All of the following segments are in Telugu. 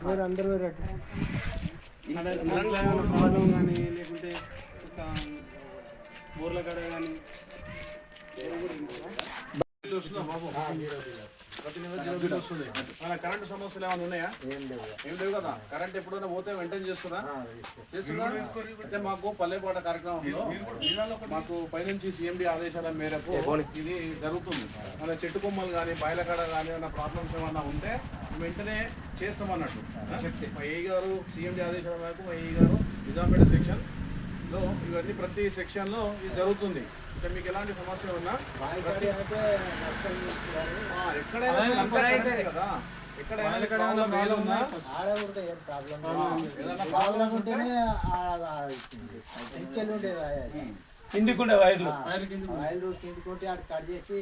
మీరు అందరు వేరు అటు. కరెంట్ కానీ లేకుంటే బోర్ల కాడ కానీ వస్తుందా బాబు ప్రతి నెల జీరో బిల్ వస్తుంది. మన కరెంట్ సమస్యలు ఏమైనా ఉన్నాయా? ఏం లేవు. ఏం లేవు కదా? కరెంట్ ఎప్పుడైనా పోతే మెయింటైన్ చేస్తుందా? చేస్తుందా? అయితే మాకు పల్లెపాట కార్యక్రమంలో మాకు పైనుంచి సీఎండి ఆదేశాల మేరకు ఇది జరుగుతుంది. మన చెట్టు కొమ్మలు కానీ బయలకాడ కానీ ఏమైనా ప్రాబ్లమ్స్ ఏమైనా ఉంటే వెంటనే చేస్తామన్నట్టు. చెప్తే మా ఏ గారు సీఎండి ఆదేశాల మేరకు మా ఏ గారు నిజాంపేట సెక్షన్ లో ఇవన్నీ ప్రతి సెక్షన్లో ఇది జరుగుతుంది. ఇంకా మీకు ఎలాంటి సమస్య ఉన్నా ఎక్కడైనా కదా. ఎక్కడైనా ఉండేది అది. కిందికుండే వైర్లు. కట్ చేసి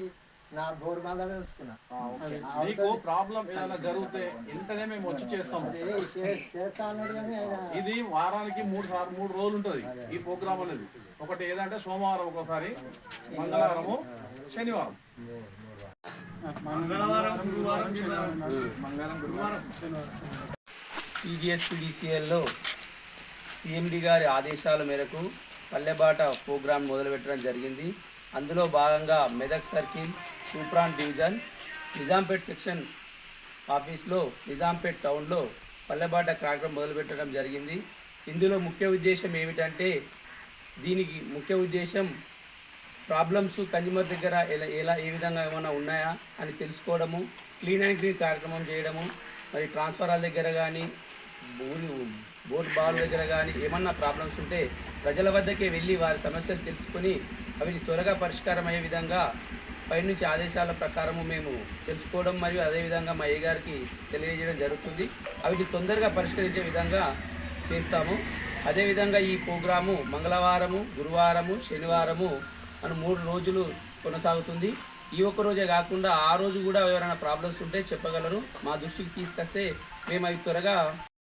నా మందమే ఉంచుకున్నా. మీకు ప్రాబ్లం ఏదైనా జరిగితే వెంటనే మేము వచ్చి చేస్తా. ఇది వారానికి మూడు సార్లు మూడు రోజులు ఉంటుంది ఈ ప్రోగ్రామ్ అనేది. ఒకటి ఏదంటే సోమవారం ఒకసారి మంగళవారము శనివారం. టీజీఎస్పీడీసీఎల్లో సిఎండి గారి ఆదేశాల మేరకు పల్లెబాట ప్రోగ్రాం మొదలుపెట్టడం జరిగింది. అందులో భాగంగా మెదక్ సర్కిల్ సూప్రాన్ డివిజన్ నిజాంపేట్ సెక్షన్ ఆఫీస్లో నిజాంపేట్ టౌన్లో పల్లెబాట కార్యక్రమం మొదలుపెట్టడం జరిగింది. ఇందులో ముఖ్య ఉద్దేశం ఏమిటంటే దీనికి ముఖ్య ఉద్దేశం ప్రాబ్లమ్స్ కన్జ్యూమర్ దగ్గర ఎలా ఎలా ఏ విధంగా ఏమైనా ఉన్నాయా అని తెలుసుకోవడము క్లీన్ అండ్ క్లీన్ కార్యక్రమం చేయడము మరి ట్రాన్స్ఫారాల దగ్గర కానీ ఊరి బోట్ బాల్ దగ్గర కానీ ఏమన్నా ప్రాబ్లమ్స్ ఉంటే ప్రజల వద్దకే వెళ్ళి వారి సమస్యలు తెలుసుకొని అవి త్వరగా పరిష్కారం అయ్యే విధంగా పైనుంచి ఆదేశాల ప్రకారము మేము తెలుసుకోవడం మరియు అదేవిధంగా మా అయ్యగారికి గారికి తెలియజేయడం జరుగుతుంది. అవి తొందరగా పరిష్కరించే విధంగా చేస్తాము. అదేవిధంగా ఈ ప్రోగ్రాము మంగళవారము గురువారము శనివారము అని మూడు రోజులు కొనసాగుతుంది. ఈ ఒక్క రోజే కాకుండా ఆ రోజు కూడా ఎవరైనా ప్రాబ్లమ్స్ ఉంటే చెప్పగలరు. మా దృష్టికి తీసుకొస్తే మేము అవి త్వరగా